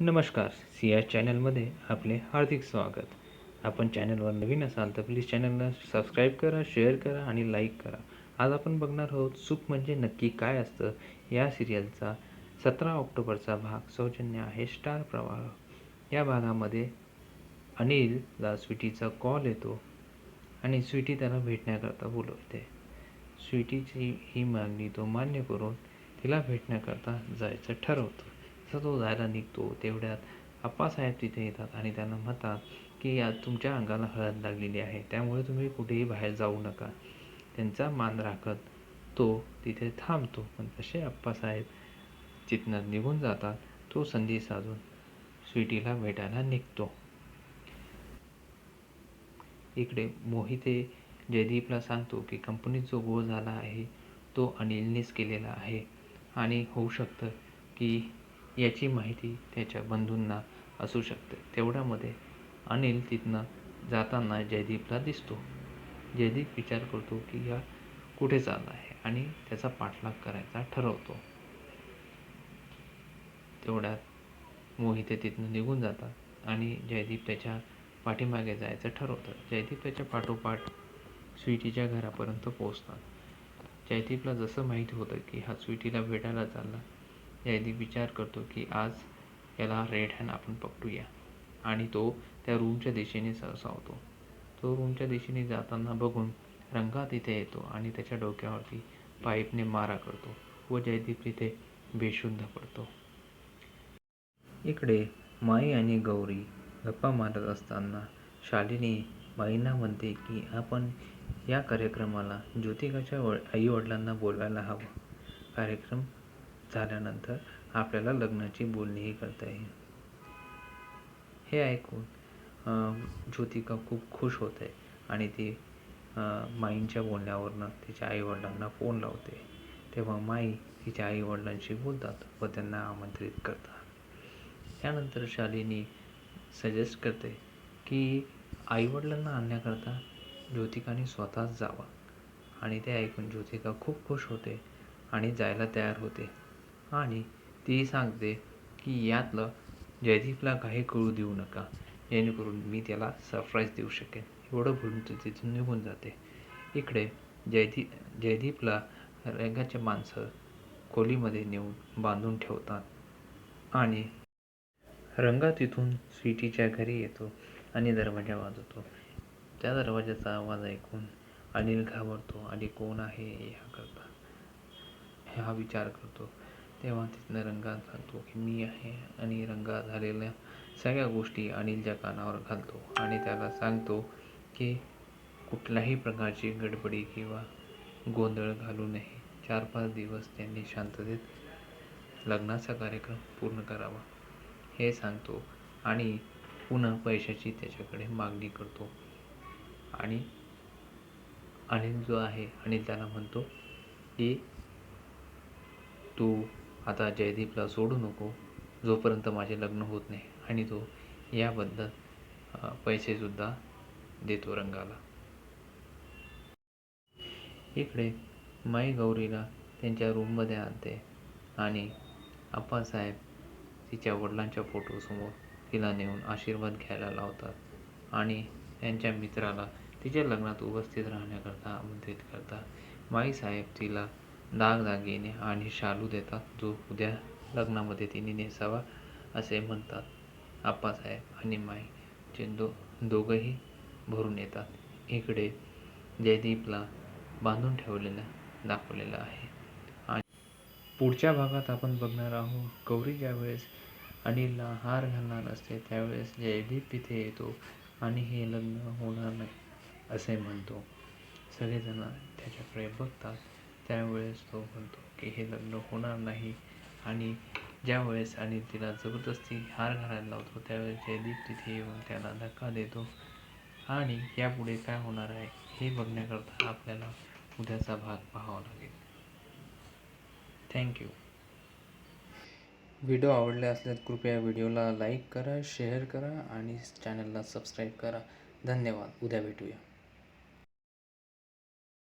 नमस्कार सिया चॅनलमध्ये आपले हार्दिक स्वागत. आपण चॅनलवर नवीन असाल तर प्लीज चॅनलला सबस्क्राईब करा शेअर करा आणि लाईक करा. आज आपण बघणार आहोत सुख म्हणजे नक्की काय असतं? या सिरियलचा सतरा ऑक्टोबरचा भाग सौजन्य आहे स्टार प्रवाह. या भागामध्ये अनिलला स्वीटीचा कॉल येतो आणि स्वीटी त्याला भेटण्याकरता बोलवते. स्वीटीची ही मागणी तो मान्य करून तिला भेटण्याकरता जायचं ठरवतो. जसं तो जायला निघतो तेवढ्यात आप्पासाहेब तिथे येतात आणि त्यांना म्हणतात की आज तुमच्या अंगाला हळद लागलेली आहे त्यामुळे तुम्ही कुठेही बाहेर जाऊ नका. त्यांचा मान राखत तो तिथे थांबतो. पण तसे आप्पासाहेब तिथनं निघून जातात तो संधी साधून स्वीटीला भेटायला निघतो. इकडे मोहिते जयदीपला सांगतो की कंपनीत जो गोळ झाला आहे तो अनिलनेच केलेला आहे आणि होऊ शकतं की याची माहिती त्याच्या बंधूंना असू शकते. तेवढ्यामध्ये अनिल तिथनं जाताना जयदीपला दिसतो. जयदीप विचार करतो की हा कुठे चालला आहे आणि त्याचा पाठलाग करायचा ठरवतो. तेवढ्यात मोहिते तिथनं निघून जातात आणि जयदीप त्याच्या पाठीमागे जायचं ठरवतं जयदीप त्याच्या पाठोपाठ स्वीटीच्या घरापर्यंत पोहोचतात. जयदीपला जसं माहिती होतं की हा स्वीटीला भेटायला चालला जयदीप विचार करतो की आज याला रेड हँड आपण पकडूया. आणि तो त्या रूमच्या दिशेने सरसावतो तो रूमच्या दिशेने जाताना बघून रंगा तिथे येतो आणि त्याच्या डोक्यावरती पाईपने मारा करतो व जयदीप तिथे बेशुद्ध पडतो. इकडे माई आणि गौरी गप्पा मारत असताना शालिनी माईंना म्हणते की आपण या कार्यक्रमाला ज्योतिकाच्या व आईवडिलांना बोलवायला हवं. कार्यक्रम झाल्यानंतर आपल्याला लग्नाची बोलणीही करता येईल. हे ऐकून ज्योतिका खूप खुश होते आणि ती माईंच्या बोलण्यावरनं तिच्या आईवडिलांना फोन लावते. तेव्हा माई तिच्या आईवडिलांशी बोलतात व त्यांना आमंत्रित करतात. त्यानंतर शालिनी सजेस्ट करते की आईवडिलांना आणण्याकरता ज्योतिकाने स्वतःच जावं. आणि ते ऐकून ज्योतिका खूप खुश होते आणि जायला तयार होते. आणि ती सांगते की यातलं जयदीपला काही कळू देऊ नका. जेणेकरून मी त्याला सरप्राईज देऊ शकेन. एवढं बोलून ती तिथून निघून जाते. इकडे जयदीप जयदीपला रंगाचे माणसं खोलीमध्ये नेऊन बांधून ठेवतात. आणि रंगा तिथून स्वीटीच्या घरी येतो आणि दरवाजा वाजवतो. त्या दरवाजाचा आवाज ऐकून अनिल घाबरतो. आणि कोण आहे? या करता हा विचार करतो. तेव्हा तिथनं रंगात सांगतो की मी आहे आणि रंगा झालेल्या सगळ्या गोष्टी अनिलच्या कानावर घालतो आणि त्याला सांगतो की कुठल्याही प्रकारची गडबडी किंवा गोंधळ घालू नये. चार पाच दिवस त्यांनी शांततेत लग्नाचा कार्यक्रम पूर्ण करावा हे सांगतो आणि पुन्हा पैशाची त्याच्याकडे मागणी करतो. आणि अनिल जो आहे अनिल त्याला म्हणतो की तू आता जयदीपला सोडू नको. जोपर्यंत माझे लग्न होत नाही आणि तो याबद्दल पैसेसुद्धा देतो रंगाला. इकडे माई गौरीला त्यांच्या रूममध्ये आणते आणि आप्पासाहेब तिच्या वडिलांच्या फोटोसमोर तिला नेऊन आशीर्वाद घ्यायला लावतात आणि त्यांच्या मित्राला तिच्या लग्नात उपस्थित राहण्याकरता आमंत्रित करतात. माईसाहेब तिला दागदागिने आणि शालू देतात जो उद्या लग्नामध्ये तिने नेसावा असे म्हणतात. आप्पासाहेब आणि माईचे दो दोघंही भरून येतात. इकडे जयदीपला बांधून ठेवलेलं दाखवलेलं आहे. आणि पुढच्या भागात आपण बघणार आहोत गौरी ज्यावेळेस अनिलला हार घालणार असते त्यावेळेस जयदीप तिथे येतो आणि हे लग्न होणार नाही असे म्हणतो. सगळेजण त्याच्याकडे बघतात. त्यावेळेस तो म्हणतो की हे लग्न होणार नाही. आणि ज्यावेळेस आणि तिला जबरदस्ती हार घालायला लावतो त्यावेळेस जयदीप तिथे येऊन त्याला धक्का देतो. आणि यापुढे काय होणार आहे हे बघण्याकरता आपल्याला उद्याचा भाग पाहावा लागेल. थँक्यू व्हिडिओ आवडले असल्यास कृपया व्हिडिओला लाईक करा शेअर करा आणि चॅनलला सबस्क्राईब करा. धन्यवाद. उद्या भेटूया.